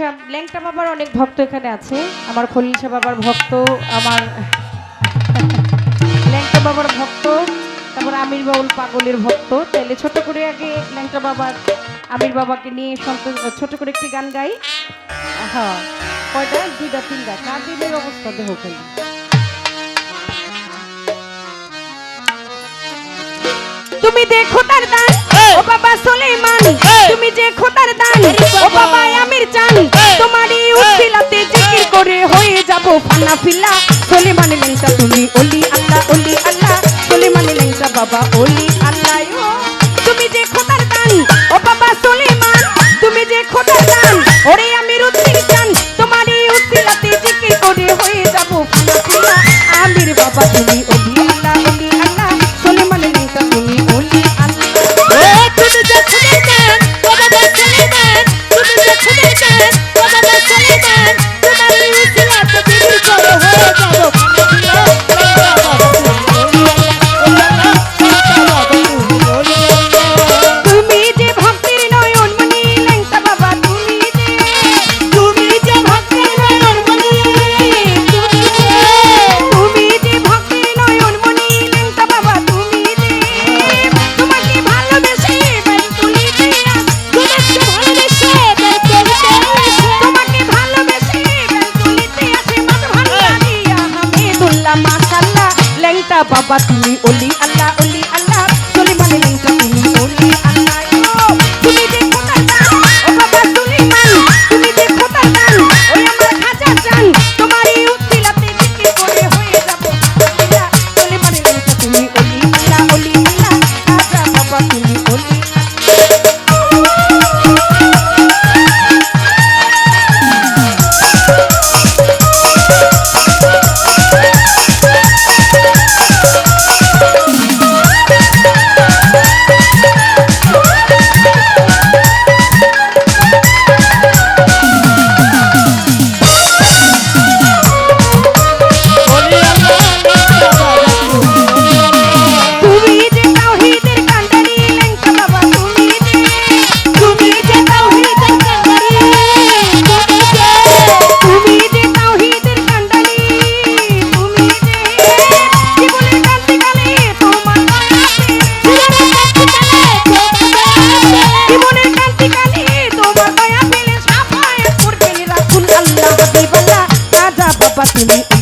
আচ্ছা ল্যাংটা বাবার অনেক ভক্ত এখানে আছে। আমার খলিল বাবার ভক্ত, আমার ল্যাংটা বাবার ভক্ত, তারপর আমির বাবুল পাগলের ভক্ত। তাহলে ছোট করে আগে ল্যাংটা বাবার, আমির বাবাকে নিয়ে সন্তোষ, ছোট করে একটি গান গাই। হ্যাঁ কয়টা? দুইটা, তিনটা। কাঁদিনের অবস্থা দেহ তুমি দেখো তার দান ও বাবা সুলেমান তুমি যে খোদার দান ও বাবা আমির চান তোমারই উসিলাতে জিকির করে হয়ে যাব ফানা ফিলা সুলেমান লেংটা তুমি ওলি আল্লাহ ওলি আল্লাহ। সুলেমান বাবা ওলি Hey. পাতি ওলি আল্লাহ ওলি 你们。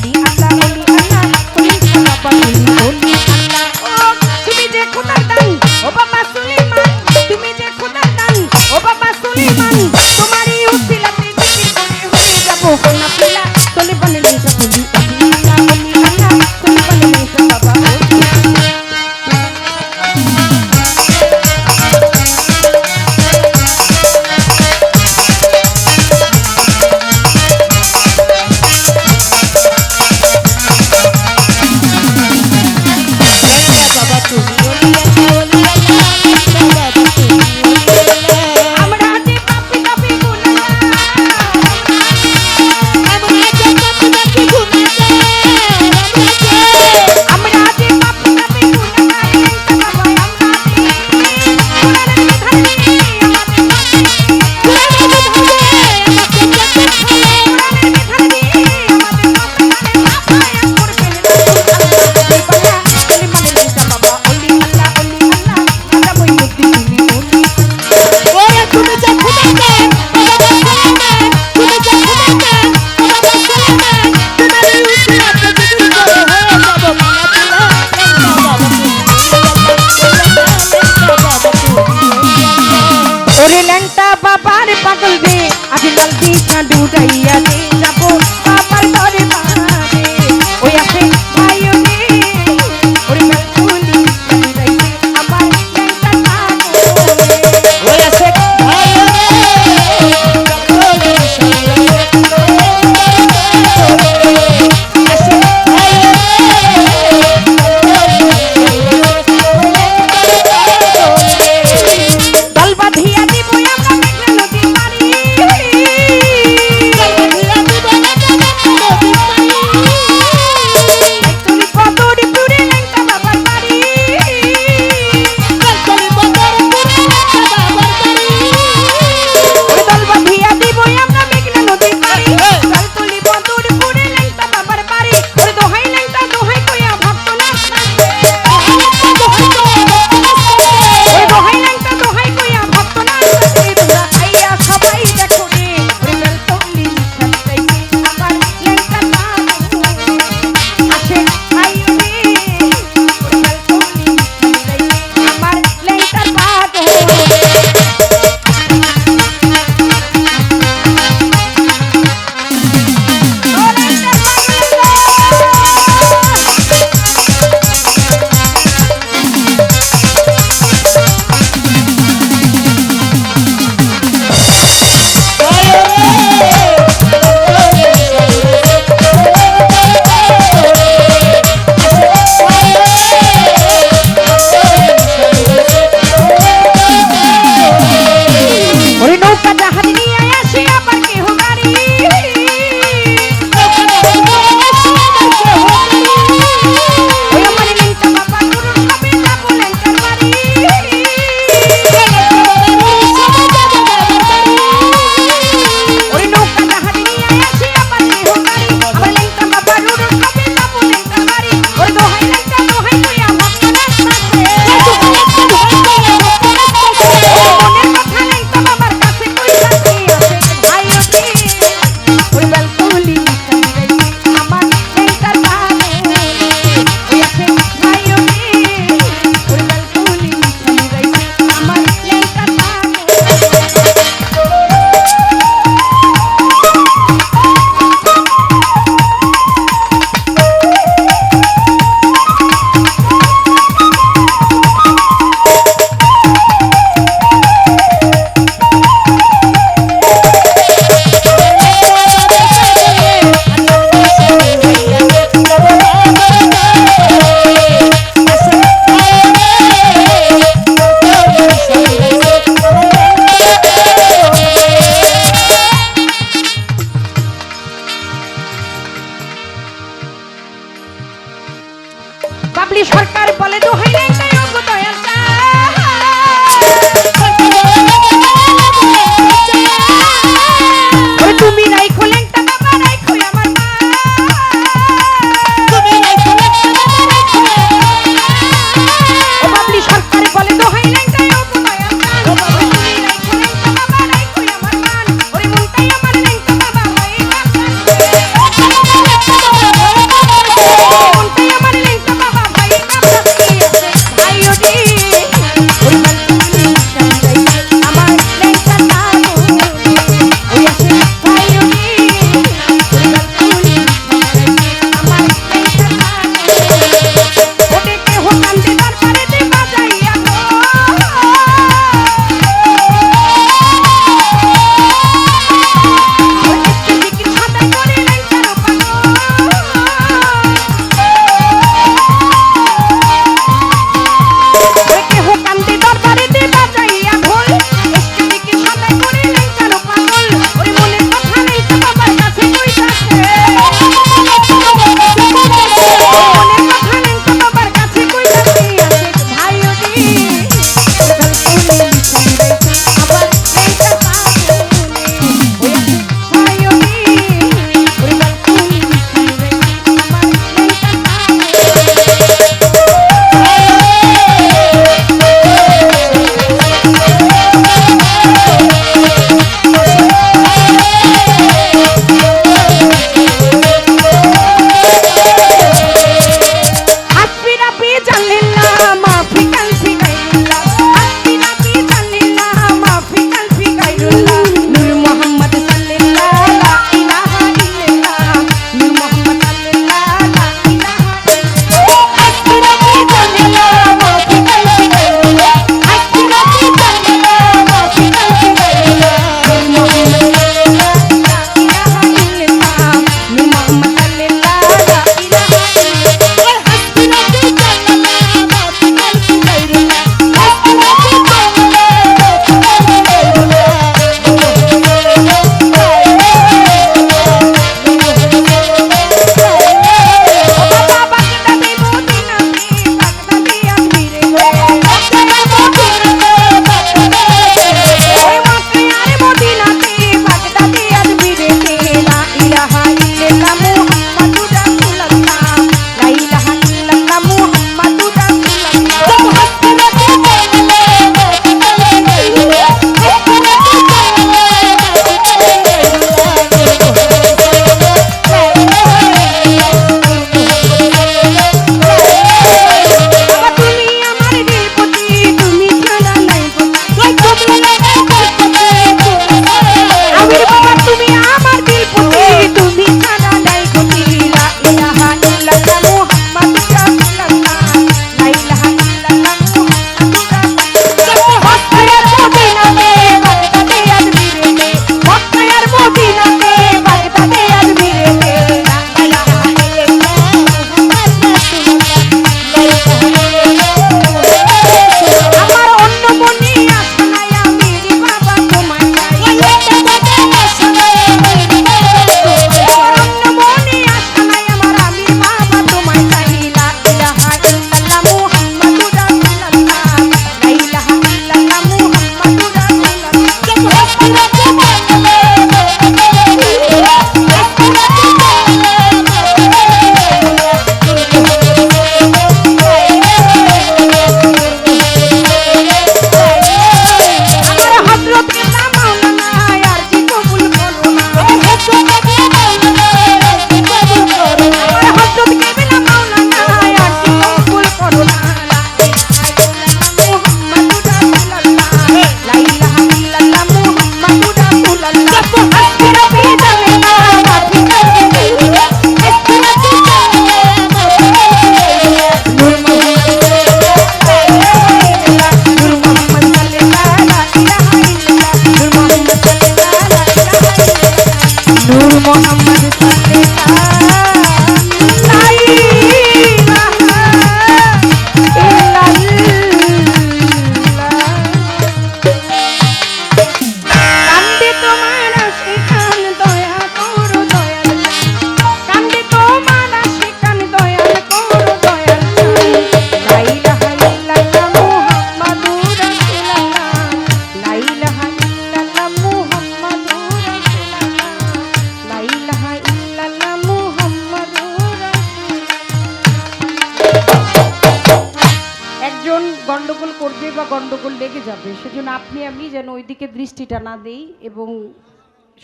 করবে বা গণ্ডগোল লেগে যাবে, সেজন্য আপনি আমি যেন ওইদিকে দৃষ্টিটা না দেই এবং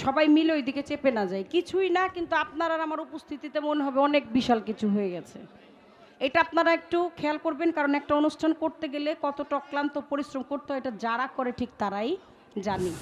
সবাই মিলে ওইদিকে চেপে না যায় কিছুই না, কিন্তু আপনার আর আমার উপস্থিতিতে মনে হবে অনেক বিশাল কিছু হয়ে গেছে। এটা আপনারা একটু খেয়াল করবেন, কারণ একটা অনুষ্ঠান করতে গেলে কতটা অক্লান্ত পরিশ্রম করতে হয়, এটা যারা করে ঠিক তারাই জানি।